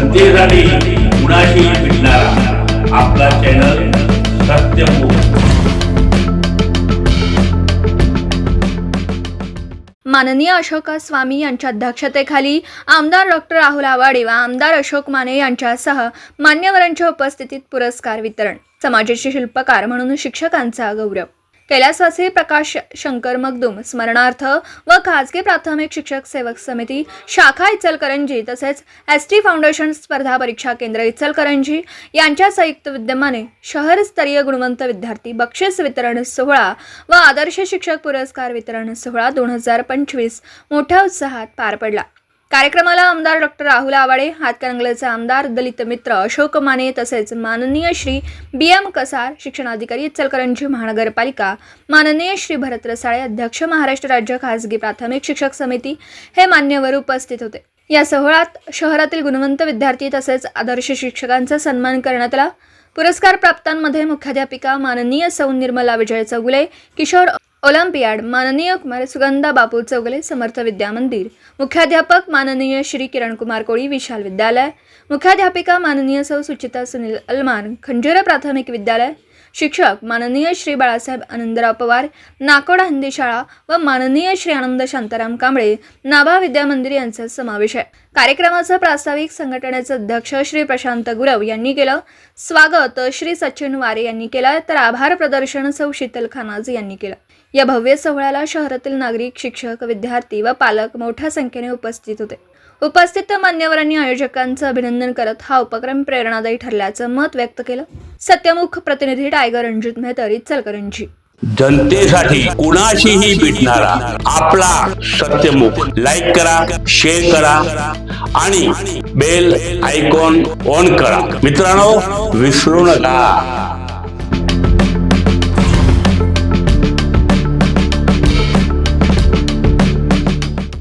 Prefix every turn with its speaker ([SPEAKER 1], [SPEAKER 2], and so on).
[SPEAKER 1] जनतेसाठी कुणाशी भेटणारा. आपला चॅनल सत्यमुख
[SPEAKER 2] माननीय अशोक स्वामी यांच्या अध्यक्षतेखाली आमदार डॉक्टर राहुल आवाडे व आमदार अशोक माने यांच्यासह मान्यवरांच्या उपस्थितीत पुरस्कार वितरण. समाजाचे शिल्पकार म्हणून शिक्षकांचा गौरव. कैलासवासी प्रकाश शंकर मगदुम स्मरणार्थ व खाजगी प्राथमिक शिक्षक सेवक समिती शाखा इचलकरंजी तसेच एस टी फाउंडेशन स्पर्धा परीक्षा केंद्र इचलकरंजी यांच्या संयुक्त विद्यमाने शहरस्तरीय गुणवंत विद्यार्थी बक्षीस वितरण सोहळा व आदर्श शिक्षक पुरस्कार वितरण सोहळा दोन हजार पंचवीस मोठ्या उत्साहात पार पडला. कार्यक्रमाला आमदार डॉक्टर राहुल आवाडे हातकणंगलेचे आमदार दलित मित्र अशोक माने तसेच माननीय श्री बी. एम. कसार शिक्षणाधिकारी इचलकरंजी महानगरपालिका माननीय श्री भरत रसाळे अध्यक्ष महाराष्ट्र राज्य खासगी प्राथमिक शिक्षक समिती हे मान्यवर उपस्थित होते. या सोहळ्यात शहरातील गुणवंत विद्यार्थी तसेच आदर्श शिक्षकांचा सन्मान करण्यात आला. पुरस्कार प्राप्तांमध्ये मुख्याध्यापिका माननीय सौ निर्मला विजय चौगुले किशोर ऑलिम्पियाड माननीय कुमार सुगंधा बापू चौगले समर्थ विद्या मंदिर मुख्याध्यापक माननीय श्री किरण कुमार कोळी विशाल विद्यालय. मुख्याध्यापिका माननीय सौ सुचिता सुनील अलमार खंजोरा प्राथमिक विद्यालय. शिक्षक माननीय श्री बाळासाहेब आनंदराव पवार नाकोडा हिंदी शाळा व माननीय श्री आनंद शांताराम कांबळे नाभा विद्या मंदिर यांचा समावेश आहे. कार्यक्रमाचं प्रास्ताविक संघटनेचे अध्यक्ष श्री प्रशांत गुरव यांनी केलं. स्वागत श्री सचिन वारे यांनी केलं. तर आभार प्रदर्शन सौ शीतल खानाज यांनी केलं. या भव्य सोहळ्याला शहरातील नागरिक शिक्षक विद्यार्थी व पालक मोठ्या संख्येने उपस्थित होते. उपस्थित मान्यवरांनी आयोजकांचं अभिनंदन करत हा उपक्रम प्रेरणादायी ठरल्याचं मत व्यक्त केलं. सत्यमुख प्रतिनिधी टायगर रणजित मेहतर इचलकरंजी.
[SPEAKER 1] जनतेसाठी कुणाशीही भेटणारा आपला सत्यमुख. लाईक करा शेअर करा आणि बेल आयकॉन ऑन करा. मित्रांनो विसरू नका.